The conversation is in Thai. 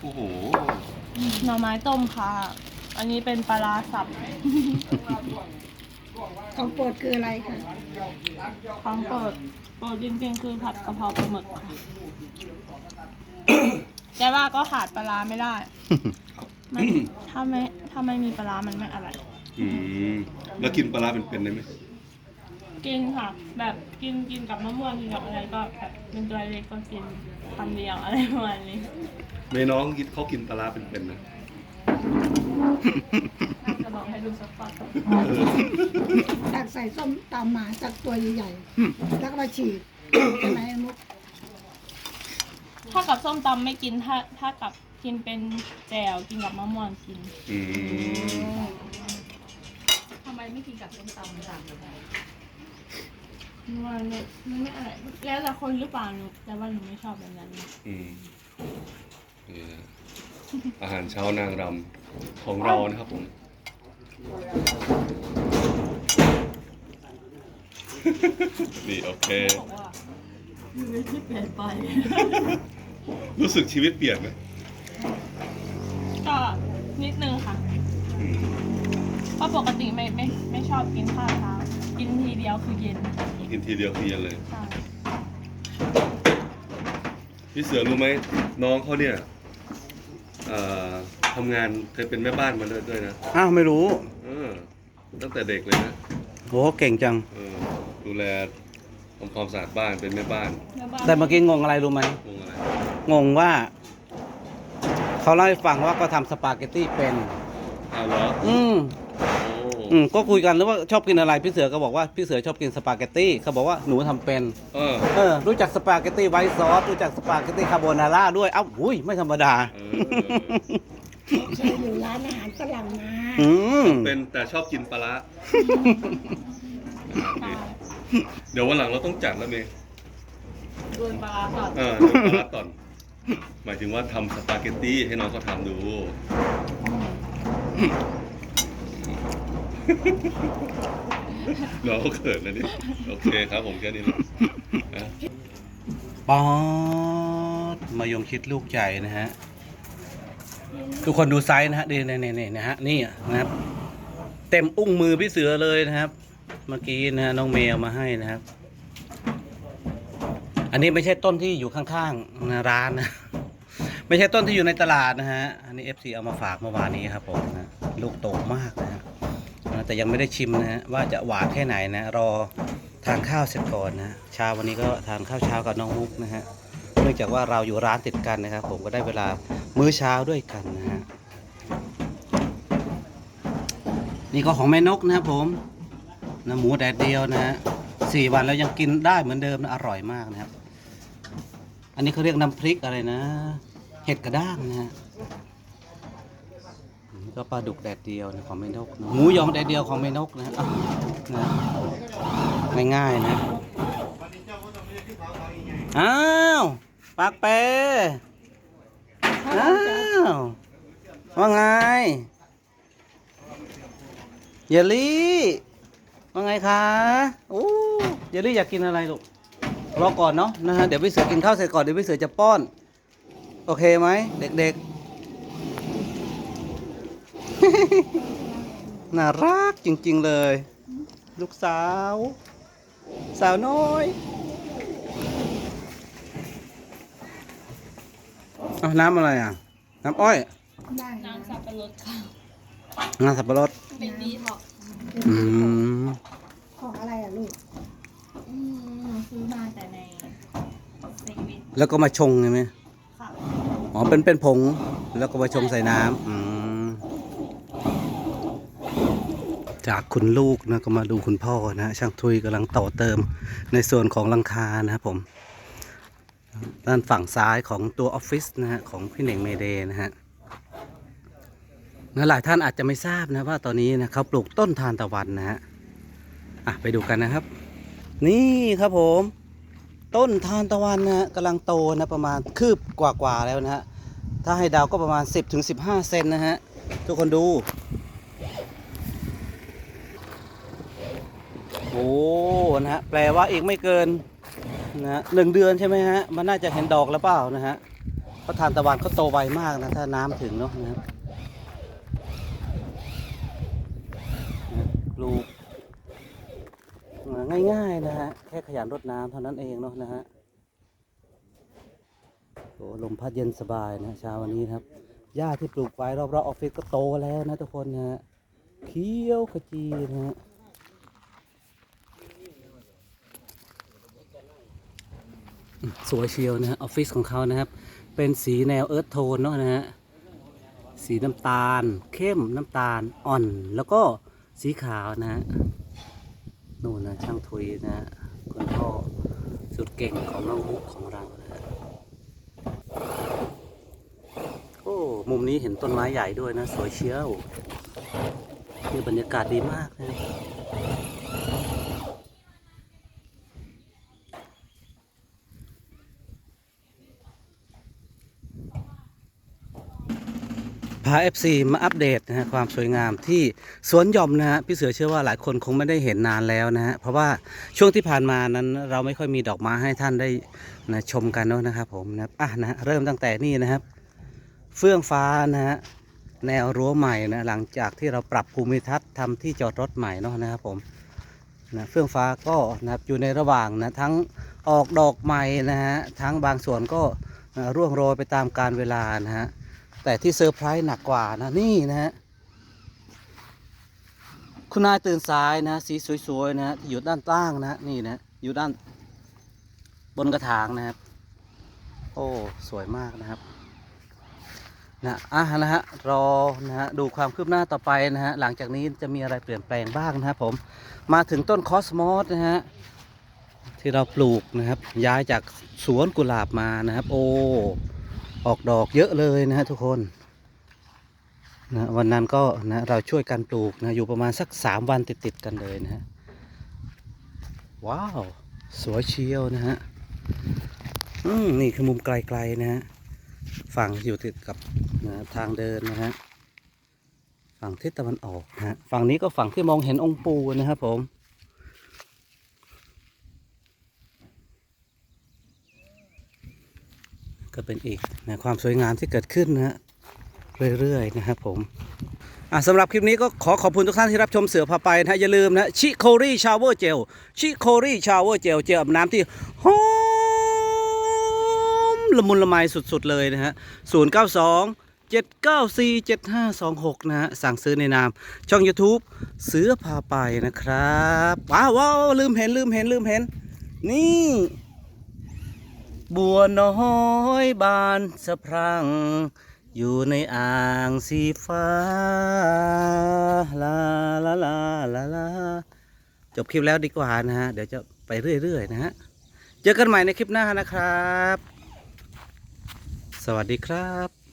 โอ้โห หน่อไม้ต้มค่ะ อันนี้เป็นปลาร้าสับ ของโปรดคืออะไรคะ ของโปรดโปรดจริงๆคือผัดกะเพราปลาหมึกค่ะ แต่ว่าก็ขาดปลาร้าไม่ได้ มันถ้าไม่ถ้าไม่มีปลาร้ามันไม่อร่อย อืม แล้วกินปลาร้าเป็นๆได้ไหม กินค่ะ แบบกินกินกับมะม่วงกินกับอะไรก็แบบเป็นตัวเล็กก็กินคำเดียวอะไรประมาณนี้เมน้องเขากินปลาร้าเป็นๆนะ จะบอกให้ดูสักปักเออตักใส่ส้มตำหมาจากตัวใหญ่ๆ แล้วก็มาฉีกใช่ไหมมุกถ้ากับส้มตำไม่กินถ้าถ้ากับกินเป็นแจ่วกินกับมะม่วงกิน อืมทำไมไม่กินกับส้มตำสั่งเลย มันไม่มันไม่อร่อยแล้วแต่คนหรือเปล่าหนูแต่ว่าหนูไม่ชอบแบบนั้นอืมนี่นะอาหารเช้านางรำของเรานะครับผม นี่โอเคบอกว่าชีวิตที่เปลี่ยนไป รู้สึกชีวิตเปลี่ยนไหมก็นิดนึงค่ะ อืม เพราะปกติไม่ไม่ไม่ชอบกินข้าวเช้า กินทีเดียวคือเย็นกินทีเดียวคือเย็นเลยใช่พี่เสือรู้ไหมน้องเขาเนี่ยเอ่อทำงานเคยเป็นแม่บ้านมาด้วยด้วยนะอ้าวไม่รู้เออตั้งแต่เด็กเลยนะโหเก่งจัง เออดูแลทำความสะอาดบ้านเป็นแม่บ้านแล้วบ้านแต่เมื่อกี้งงอะไรรู้ไหมงงอะไรงงว่า เขาเล่าให้ฟังว่าก็ทำสปาเกตตี้เป็น อ้าวเหรอ อืม โอ้อืมก็คุยกันแล้วว่าชอบกินอะไรพี่เสือก็บอกว่าพี่เสือชอบกินสปาเกตตี้เขาบอกว่าหนูทำเป็น เออเออรู้จักสปาเกตตี้ไวท์ซอสรู้จักสปาเกตตี้คาโบนาร่าด้วยเอ้าอุ้ยไม่ธรรมดา เออเคยอยู่ร้านอาหารฝรั่งมาอืมเป็นแต่ชอบกินปลาร้าใช่เดี๋ยววันหลังเราต้องจัดแล้วเมย์โดนปลาร้าสดเออเดี๋ยวปลาร้าตอน หมายถึงว่าทำสปาเกตตี้ให้น้องเขาทำดูน้อง เขาเขินนะเนี่ยโอเคครับผมแค่นี้นะป๊อดมายงชิดลูกใหญ่นะฮะ ทุกคนดูไซส์นะฮะนี่นี่นี่นะฮะนี่นะครับ เต็มอุ้งมือพี่เสือเลยนะครับ เมื่อกี้นะฮะน้องเมย์เอามาให้นะครับ อันนี้ไม่ใช่ต้นที่อยู่ข้างๆนะร้านนะ ไม่ใช่ต้นที่อยู่ในตลาดนะฮะ อันนี้ FC เอามาฝากเมื่อวานนี้ครับผมนะลูกโตมากนะฮะนะ แต่ยังไม่ได้ชิมนะ ว่าจะหวานแค่ไหนนะ รอทานข้าวเสร็จก่อนนะเช้าวันนี้ก็ทานข้าวเช้ากับน้องมุกนะฮะเนื่องจากว่าเราอยู่ร้านติดกันนะครับ ผมก็ได้เวลามื้อเช้าด้วยกันนะฮะนี่ก็ของแม่นกนะครับผมนะหมูแดดเดียวนะฮะสี่วันแล้วยังกินได้เหมือนเดิมนะอร่อยมากนะครับ อันนี้เขาเรียกน้ำพริกอะไรนะ เห็ดกระด้างนะฮะ ก็ปลาดุกแดดเดียวนะของแม่นกนะหมูยองแดดเดียวของแม่นกนะฮะอะนะง่ายๆนะอ้าวปากเปอ้าวว่าไงเยลลี่ว่าไงคะโอ้เยลลี่อยากกินอะไรลูกรอก่อนเนาะนะฮะเดี๋ยวพี่เสือกินข้าวเสร็จก่อนเดี๋ยวพี่เสือจะป้อน โอเคไหมเด็กๆ น่ารักจริง ๆ เลย ลูกสาว สาวน้อยเอาน้ำอะไรอะ น้ำอ้อยได้น้ำสับปะรดค่ะน้ำสับปะรดเป็นดีท็อกซ์อืมของอะไรอะลูกอืมซื้อมาแต่ในเซเว่นแล้วก็มาชงใช่ไหมค่ะอ๋อเป็นเป็นผงแล้วก็มาชงใส่น้ำอืม จากคุณลูกนะก็มาดูคุณพ่อนะช่างทุยกำลังต่อเติมในส่วนของลังคานะครับผม ด้านฝั่งซ้ายของตัวออฟฟิศนะฮะของพี่เหน่งเมเดนะฮะนะหลายท่านอาจจะไม่ทราบนะว่าตอนนี้นะเขาปลูกต้นทานตะวันนะฮะอะไปดูกันนะครับ นี่ครับผม ต้นทานตะวันนะฮะกำลังโตนะประมาณคืบกว่าๆแล้วนะฮะถ้าให้ดาวก็ประมาณ 10-15ถึง15เซนนะฮะทุกคนดู อ้นะฮะแปลว่าอีกไม่เกินนะฮะหนึ่งเดือนใช่ไหมฮะมันน่าจะเห็นดอกแล้วเปล่านะฮะเพราะทานตะวันเขาโตไวมากนะถ้าน้ำถึงเนาะนะครับนะปลูกง่ายๆนะฮะแค่ขยันรดน้ำเท่านั้นเองเนาะนะฮะโอ้ลมพัดเย็นสบายนะเช้าวันนี้ครับหญ้าที่ปลูกไว้รอบๆออฟฟิศก็โตแล้วนะทุกคนนะฮะเขียวขจีนะฮะ สวยเชียวนะฮะออฟฟิศของเขานะครับ เป็นสีแนวเอิร์ธโทนเนาะนะฮะสีน้ำตาล เข้มน้ำตาลอ่อน แล้วก็สีขาวนะฮะนู่นนะช่างทุยนะฮะคุณพ่อสุดเก่งของน้องมุกของเรานะฮะโอ้มุมนี้เห็นต้นไม้ใหญ่ด้วยนะ สวยเชียวนี่บรรยากาศดีมากนะ พา FC มาอัปเดตนะฮะความสวยงามที่สวนหย่อมนะฮะพี่เสือเชื่อว่าหลายคนคงไม่ได้เห็นนานแล้วนะฮะเพราะว่าช่วงที่ผ่านมานั้นเราไม่ค่อยมีดอกไม้ให้ท่านได้นะชมกันเนอะนะครับผมนะครับอะนะฮะเริ่มตั้งแต่นี่นะครับ เฟื่องฟ้านะฮะแนวรั้วใหม่นะหลังจากที่เราปรับภูมิทัศน์ทำที่จอดรถใหม่เนาะนะครับผมนะเฟื่องฟ้าก็นะครับอยู่ในระหว่างนะทั้งออกดอกใหม่นะฮะทั้งบางส่วนก็นะร่วงโรยไปตามกาลเวลานะฮะ แต่ที่เซอร์ไพรส์หนักกว่านะนี่นะฮะคุณนายตื่นสายนะสีสวยๆนะที่อยู่ด้านล่างนะฮะนี่นะอยู่ด้านบนกระถางนะครับ โอ้สวยมากนะครับนะอะนะฮะรอนะฮะดูความคืบหน้าต่อไปนะฮะหลังจากนี้จะมีอะไรเปลี่ยนแปลงบ้างนะครับผมมาถึงต้นคอสมอสนะฮะที่เราปลูกนะครับ ย้ายจากสวนกุหลาบมานะครับ โอ้ ออกดอกเยอะเลยนะฮะทุกคนนะวันนั้นก็นะเราช่วยกันปลูกนะอยู่ประมาณสักสามวันติดๆกันเลยนะฮะว้าว สวยเชียวนะฮะอืมนี่คือมุมไกลๆนะฮะฝั่งอยู่ติดกับนะทางเดินนะฮะฝั่งทิศตะวันออกนะฮะฝั่งนี้ก็ฝั่งที่มองเห็นองค์ปูนะครับผม ก็เป็นอีกนะความสวยงามที่เกิดขึ้นนะฮะเรื่อยๆนะครับผมอะสำหรับคลิปนี้ก็ขอขอบคุณทุกท่านที่รับชมเสือพาไปนะอย่าลืมนะชิโครี่ชาวเวอร์เจลชิโครี่ชาวเวอร์เจลเจลอาบน้ำที่หอมละมุนละไมสุดๆเลยนะฮะ0 9 2 7 9 4 7 5 2 6นะฮะสั่งซื้อในนาม ช่อง YouTube เสือพาไปนะครับว้าวลืมเห็นลืมเห็นลืมเห็น นี่ บัวน้อยบานสะพรั่งอยู่ในอ่างสีฟ้า ลาลาลาลาลาจบคลิปแล้วดีกว่านะฮะ เดี๋ยวจะไปเรื่อย ๆ นะฮะ เจอกันใหม่ในคลิปหน้านะครับ สวัสดีครับ